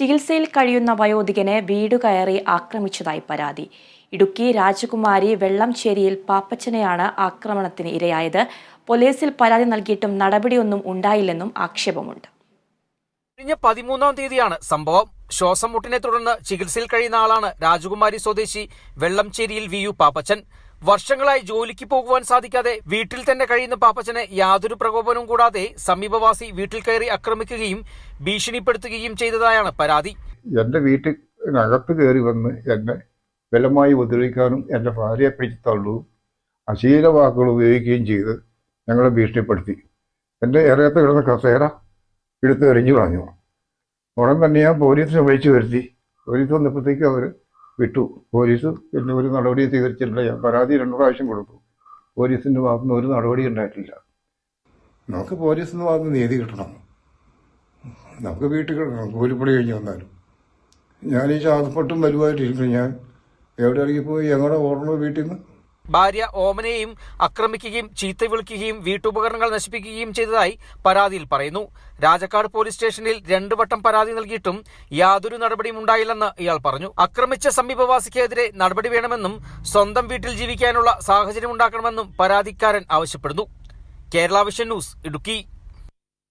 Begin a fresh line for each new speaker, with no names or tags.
ചികിത്സയിൽ കഴിയുന്ന വയോധികനെ വീട് കയറി ആക്രമിച്ചതായി പരാതി. ഇടുക്കി രാജകുമാരി വെള്ളംചേരിയിൽ പാപ്പച്ചനെയാണ് ആക്രമണത്തിന് ഇരയായത്. പോലീസിൽ പരാതി നൽകിയിട്ടും നടപടിയൊന്നും ഉണ്ടായില്ലെന്നും ആക്ഷേപമുണ്ട്.
കഴിഞ്ഞ പതിമൂന്നാം തീയതിയാണ് സംഭവം. ശ്വാസം മുട്ടിനെ തുടർന്ന് ചികിത്സയിൽ കഴിയുന്ന ആളാണ് രാജകുമാരി സ്വദേശി വെള്ളംചേരിയിൽ വി യു പാപ്പച്ചൻ. വർഷങ്ങളായി ജോലിക്ക് പോകുവാൻ സാധിക്കാതെ വീട്ടിൽ തന്നെ കഴിയുന്ന പാപ്പച്ചനെ യാതൊരു പ്രകോപനവും കൂടാതെ സമീപവാസി വീട്ടിൽ കയറി ആക്രമിക്കുകയും ഭീഷണിപ്പെടുത്തുകയും ചെയ്തതായാണ് പരാതി.
എന്റെ വീട്ടിനകത്ത് കയറി വന്ന് എന്നെ ബലമായി ഉപദ്രവിക്കാനും എന്റെ ഭാര്യയെ പിടിച്ചു അശീല വാക്കുകൾ ഉപയോഗിക്കുകയും ചെയ്ത് ഞങ്ങളെ ഭീഷണിപ്പെടുത്തി. എന്റെ ഇറയത്ത് കിടന്ന കസേര എടുത്ത് എറിഞ്ഞു കളഞ്ഞു. ഉടൻ തന്നെ ഞാൻ പോലീസിനെ വിളിച്ചു വരുത്തി. പോലീസ് വന്നപ്പോഴത്തേക്കും അവർ വിട്ടു. പോലീസ് പിന്നെ ഒരു നടപടി സ്വീകരിച്ചിട്ടില്ല. ഞാൻ പരാതി രണ്ടു പ്രാവശ്യം കൊടുത്തു. പോലീസിന്റെ ഭാഗത്തുനിന്ന് ഒരു നടപടി ഉണ്ടായിട്ടില്ല. നമുക്ക് പോലീസിന്റെ ഭാഗത്ത് നീതി കിട്ടണം. നമുക്ക് വീട്ടിൽ കിടക്കണം കൂലിപ്പണി കഴിഞ്ഞ് വന്നാലും. ഞാൻ ഈ ശ്വാസപ്പെട്ടും വലുതായിട്ടിരിക്കുന്നു. ഞാൻ എവിടെ ഇറങ്ങിപ്പോയി പോയി? ഓർമ്മ വീട്ടിൽ നിന്ന്
ഭാര്യ ഓമനയെയും ആക്രമിക്കുകയും ചീത്ത വിളിക്കുകയും വീട്ടുപകരണങ്ങൾ നശിപ്പിക്കുകയും ചെയ്തതായി പരാതിയിൽ പറയുന്നു. രാജക്കാട് പോലീസ് സ്റ്റേഷനിൽ രണ്ടു വട്ടം പരാതി നൽകിയിട്ടും യാതൊരു നടപടിയും ഉണ്ടായില്ലെന്ന് ഇയാൾ പറഞ്ഞു. ആക്രമിച്ച സമീപവാസിക്കെതിരെ നടപടി വേണമെന്നും സ്വന്തം വീട്ടിൽ ജീവിക്കാനുള്ള സാഹചര്യം ഉണ്ടാക്കണമെന്നും പരാതിക്കാരൻ ആവശ്യപ്പെടുന്നു. Kerala vision news Idukki.